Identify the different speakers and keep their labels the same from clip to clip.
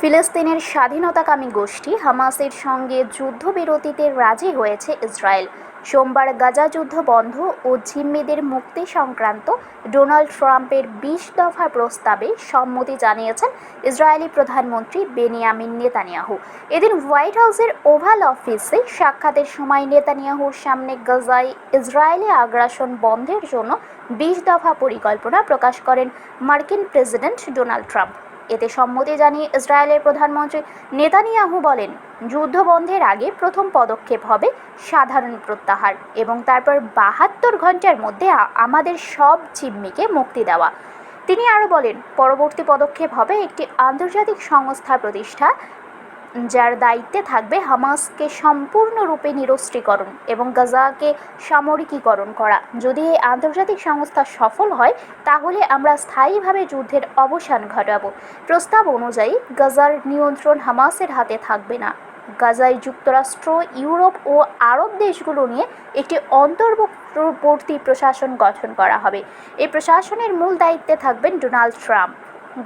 Speaker 1: ফিলিস্তিনের স্বাধীনতাকামী গোষ্ঠী হামাসের সঙ্গে যুদ্ধবিরতিতে রাজি হয়েছে ইসরায়েল সোমবার গাজা যুদ্ধ বন্ধ ও জিম্মিদের মুক্তি সংক্রান্ত ডোনাল্ড ট্রাম্পের বিশ দফা প্রস্তাবে সম্মতি জানিয়েছেন ইসরায়েলি প্রধানমন্ত্রী বেনিয়ামিন নেতানিয়াহু এদিন হোয়াইট হাউসের ওভাল অফিসে সাক্ষাতের সময় নেতানিয়াহুর সামনে গাজায় ইসরায়েলি আগ্রাসন বন্ধের জন্য বিশ দফা পরিকল্পনা প্রকাশ করেন মার্কিন প্রেসিডেন্ট ডোনাল্ড ট্রাম্প এতে সম্মতি জানিয়ে ইসরায়েলের প্রধানমন্ত্রী নেতানিয়াহু বলেন যুদ্ধ বন্ধের আগে প্রথম পদক্ষেপ হবে সাধারণ প্রত্যাহার এবং তারপর বাহাত্তর ঘন্টার মধ্যে আমাদের সব চিম্মিকে মুক্তি দেওয়া তিনি আরও বলেন পরবর্তী পদক্ষেপ হবে একটি আন্তর্জাতিক সংস্থা প্রতিষ্ঠা যার দায়িত্বে থাকবে হামাসকে সম্পূর্ণরূপে নিরস্ত্রীকরণ এবং গাজাকে সামরিকীকরণ করা যদি এই আন্তর্জাতিক সংস্থা সফল হয় তাহলে আমরা স্থায়ীভাবে যুদ্ধের অবসান ঘটাব প্রস্তাব অনুযায়ী গাজার নিয়ন্ত্রণ হামাসের হাতে থাকবে না গাজায় যুক্তরাষ্ট্র ইউরোপ ও আরব দেশগুলো নিয়ে একটি অন্তর্বর্তী প্রশাসন গঠন করা হবে এই প্রশাসনের মূল দায়িত্বে থাকবেন ডোনাল্ড ট্রাম্প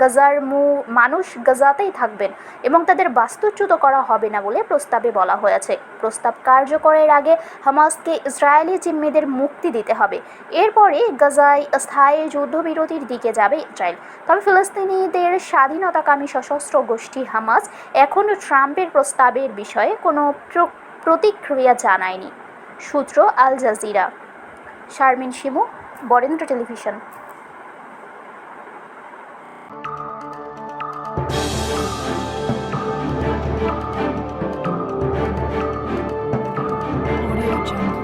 Speaker 1: গাজার মু মানুষ গাজাতেই থাকবেন এবং তাদের বাস্তুচ্যুত করা হবে না বলে প্রস্তাবে বলা হয়েছে প্রস্তাব কার্যকরের আগে হামাসকে ইসরায়েলি জিম্মিদের মুক্তি দিতে হবে এরপরে গাজায় স্থায়ী যুদ্ধবিরতির দিকে যাবে ইসরায়েল তবে ফিলিস্তিনিদের স্বাধীনতাকামী সশস্ত্র গোষ্ঠী হামাস এখনও ট্রাম্পের প্রস্তাবের বিষয়ে কোনো প্রতিক্রিয়া জানায়নি সূত্র Al Jazeera Sharmin Shimu Barendra television 就。